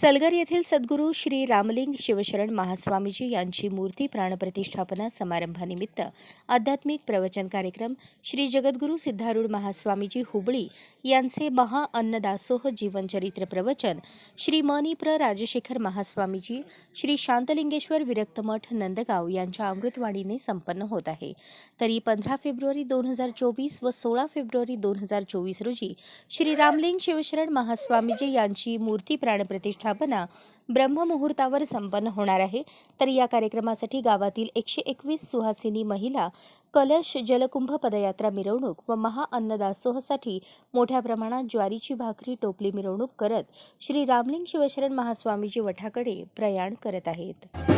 सलगर येथील सद्गुरू श्री रामलिंग शिवशरण महास्वामीजी यांची मूर्ती प्राणप्रतिष्ठापना समारंभानिमित्त आध्यात्मिक प्रवचन कार्यक्रम श्री जगद्गुरू सिद्धारूढ महास्वामीजी हुबळी यांचे महा अन्नदासोह जीवनचरित्र प्रवचन श्री मनीप्र राजशेखर महास्वामीजी श्री शांतलिंगेश्वर विरक्त मठ नंदगाव यांच्या अमृतवाणीने संपन्न होत आहे. तरी पंधरा फेब्रुवारी दोन हजार चोवीस व सोळा फेब्रुवारी दोन हजार चोवीस रोजी श्री रामलिंग शिवशरण महास्वामीजी यांची मूर्ती प्राणप्रतिष्ठा स्थापना ब्रह्ममुहूर्तावर संपन्न होणार आहे. तर या कार्यक्रमासाठी गावातील एकशे एकवीस सुहासिनी महिला कलश जलकुंभ पदयात्रा मिरवणूक व महाअन्नदासोहसाठी मोठ्या प्रमाणात ज्वारीची भाकरी टोपली मिरवणूक करत श्री रामलिंग शिवशरण महास्वामीजी वठाकडे प्रयाण करत आहेत.